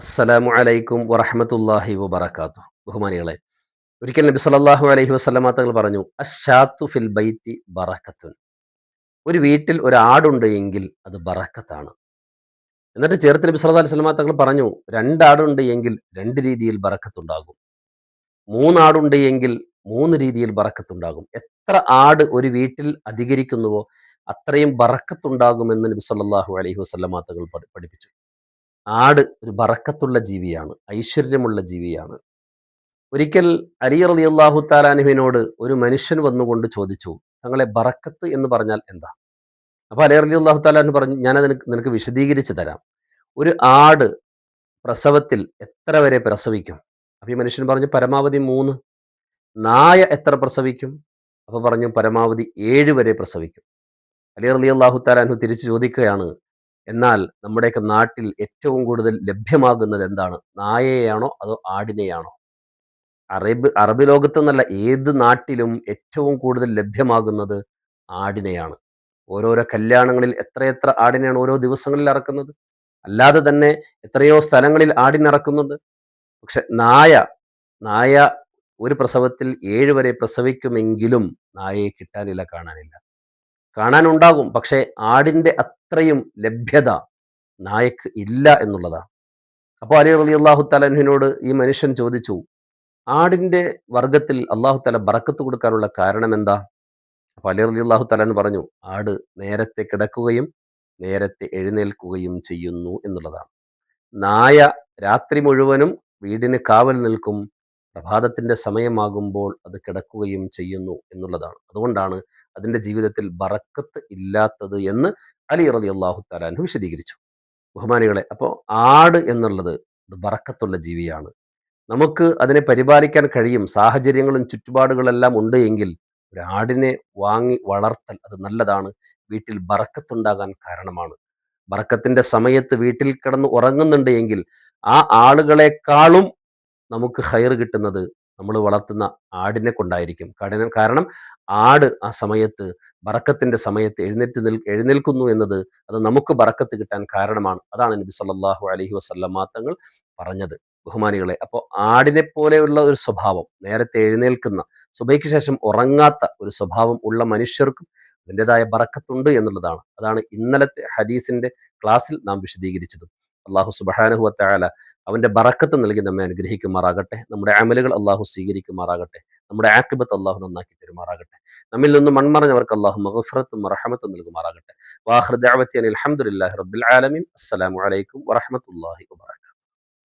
അസ്സലാമു അലൈക്കും വറഹമത്തല്ലാഹി വബർക്കാത്തു ബഹുമാനികളെ ഒരിക്കൽ നബി സല്ലല്ലാഹു അലൈഹി വസല്ലമ തങ്ങൾ പറഞ്ഞു അഷാത്തു ഫിൽ ബൈത്തി ബറക്കത്തുൻ ഒരു വീട്ടിൽ ഒരു ആടുണ്ട് എങ്കിൽ അത് ബറക്കത്താണ് എന്നിട്ട് ചേർത്ത് നബി സല്ലല്ലാഹു അലൈഹി തങ്ങൾ പറഞ്ഞു രണ്ടാടുണ്ട് എങ്കിൽ രണ്ട് രീതിയിൽ ബറക്കത്തുണ്ടാകും മൂന്നാടുണ്ട് എങ്കിൽ മൂന്ന് രീതിയിൽ ബറക്കത്തുണ്ടാകും എത്ര ആട് ഒരു വീട്ടിൽ അധികരിക്കുന്നുവോ അത്രയും ബറക്കത്തുണ്ടാകുമെന്ന് നബി സല്ലാഹു അലൈഹി വസല്ലമ തങ്ങൾ പഠിപ്പിച്ചു. ആട് ഒരു ബറക്കത്തുള്ള ജീവിയാണ് ഐശ്വര്യമുള്ള ജീവിയാണ്. ഒരിക്കൽ അലി റലി അള്ളാഹു ഒരു മനുഷ്യൻ വന്നുകൊണ്ട് ചോദിച്ചു തങ്ങളെ ബറക്കത്ത് എന്ന് പറഞ്ഞാൽ എന്താ? അപ്പോൾ അലി റലി അള്ളാഹു പറഞ്ഞു ഞാനത് നിനക്ക് വിശദീകരിച്ച് തരാം. ഒരു ആട് പ്രസവത്തിൽ എത്ര വരെ പ്രസവിക്കും? അപ്പോൾ ഈ മനുഷ്യൻ പറഞ്ഞു പരമാവധി മൂന്ന് നായ എത്ര പ്രസവിക്കും? അപ്പോൾ പറഞ്ഞു പരമാവധി ഏഴ് വരെ പ്രസവിക്കും. അലി റലി അള്ളാഹു തിരിച്ചു ചോദിക്കുകയാണ് എന്നാൽ നമ്മുടെയൊക്കെ നാട്ടിൽ ഏറ്റവും കൂടുതൽ ലഭ്യമാകുന്നത് എന്താണ്? നായയെയാണോ അതോ ആടിനെയാണോ? അറബ് അറബ് ലോകത്തെന്നല്ല ഏത് നാട്ടിലും ഏറ്റവും കൂടുതൽ ലഭ്യമാകുന്നത് ആടിനെയാണ്. ഓരോരോ കല്യാണങ്ങളിൽ എത്രയെത്ര ആടിനെയാണ് ഓരോ ദിവസങ്ങളിൽ ഇറക്കുന്നത് അല്ലാതെ തന്നെ എത്രയോ സ്ഥലങ്ങളിൽ ആടിനിറക്കുന്നുണ്ട് പക്ഷെ നായ നായ ഒരു പ്രസവത്തിൽ ഏഴ് വരെ പ്രസവിക്കുമെങ്കിലും നായയെ കിട്ടാനില്ല കാണാനില്ല. കാണാനുണ്ടാകും. പക്ഷേ ആടിന്റെ അത്രയും ലഭ്യത നായക്ക് ഇല്ല എന്നുള്ളതാണ്. അപ്പോൾ അലി റലി അള്ളാഹു തലഹുവിനോട് ഈ മനുഷ്യൻ ചോദിച്ചു ആടിന്റെ വർഗത്തിൽ അള്ളാഹു തല ബറക്കത്ത് കൊടുക്കാനുള്ള കാരണം എന്താ? അപ്പോൾ അലി റലി അള്ളാഹു തലൻ പറഞ്ഞു ആട് നേരത്തെ കിടക്കുകയും നേരത്തെ എഴുന്നേൽക്കുകയും ചെയ്യുന്നു എന്നുള്ളതാണ്. നായ രാത്രി മുഴുവനും വീടിന് കാവൽ നിൽക്കും പ്രഭാതത്തിന്റെ സമയമാകുമ്പോൾ അത് കിടക്കുകയും ചെയ്യുന്നു എന്നുള്ളതാണ്. അതുകൊണ്ടാണ് അതിന്റെ ജീവിതത്തിൽ ബറക്കത്ത് ഇല്ലാത്തത് എന്ന് അലി റതി അള്ളാഹു താലാൻഹു വിശദീകരിച്ചു. ബഹുമാനികളെ അപ്പോൾ ആട് എന്നുള്ളത് ബറക്കത്തുള്ള ജീവിയാണ്. നമുക്ക് അതിനെ പരിപാലിക്കാൻ കഴിയും. സാഹചര്യങ്ങളും ചുറ്റുപാടുകളെല്ലാം ഉണ്ട് എങ്കിൽ ഒരു ആടിനെ വാങ്ങി വളർത്തൽ അത് നല്ലതാണ്. വീട്ടിൽ ബറക്കത്തുണ്ടാകാൻ കാരണമാണ്. ബറക്കത്തിന്റെ സമയത്ത് വീട്ടിൽ കിടന്ന് ഉറങ്ങുന്നുണ്ട് എങ്കിൽ ആ ആളുകളെക്കാളും നമുക്ക് ഹയർ കിട്ടുന്നത് നമ്മൾ വളർത്തുന്ന ആടിനെ കൊണ്ടായിരിക്കും. കാരണം കാരണം ആട് ആ സമയത്ത് ബറക്കത്തിന്റെ സമയത്ത് എഴുന്നേറ്റ് നിൽ എഴുന്നേൽക്കുന്നു എന്നത് അത് നമുക്ക് ബറക്കത്ത് കിട്ടാൻ കാരണമാണ്. അതാണ് നബി സല്ലാഹു അലഹി വസ്ല്ല തങ്ങൾ പറഞ്ഞത്. ബഹുമാനികളെ അപ്പോൾ ആടിനെ പോലെയുള്ള ഒരു സ്വഭാവം നേരത്തെ എഴുന്നേൽക്കുന്ന സുബൈക്ക് ശേഷം ഉറങ്ങാത്ത ഒരു സ്വഭാവം ഉള്ള മനുഷ്യർക്കും അതിന്റെതായ ബറക്കത്തുണ്ട് എന്നുള്ളതാണ്. അതാണ് ഇന്നലത്തെ ഹദീസിന്റെ ക്ലാസ്സിൽ നാം വിശദീകരിച്ചതും. അള്ളാഹു സുബാനുഹുവത്തായാല അവന്റെ ബറക്കത്ത് നൽകി നമ്മെ അനുഗ്രഹിക്കുമാറാകട്ടെ. നമ്മുടെ അമലുകൾ അള്ളാഹു സ്വീകരിക്കുമാറാകട്ടെ. നമ്മുടെ ആക്കിബത്ത് അള്ളാഹു നന്നാക്കി തരുമാറാകട്ടെ. നമ്മിൽ നിന്ന് മൺമറഞ്ഞവർക്ക് അള്ളാഹു മഹഫറത്തും റഹമത്തും നൽകുമാറാകട്ടെ. വാഹൃദാവത്തി അലഹമുല്ലാഹി റബ്ബിൽ ആലമീൻ. അസ്സലാമു അലൈക്കും വറഹമത്തല്ലാഹി വാ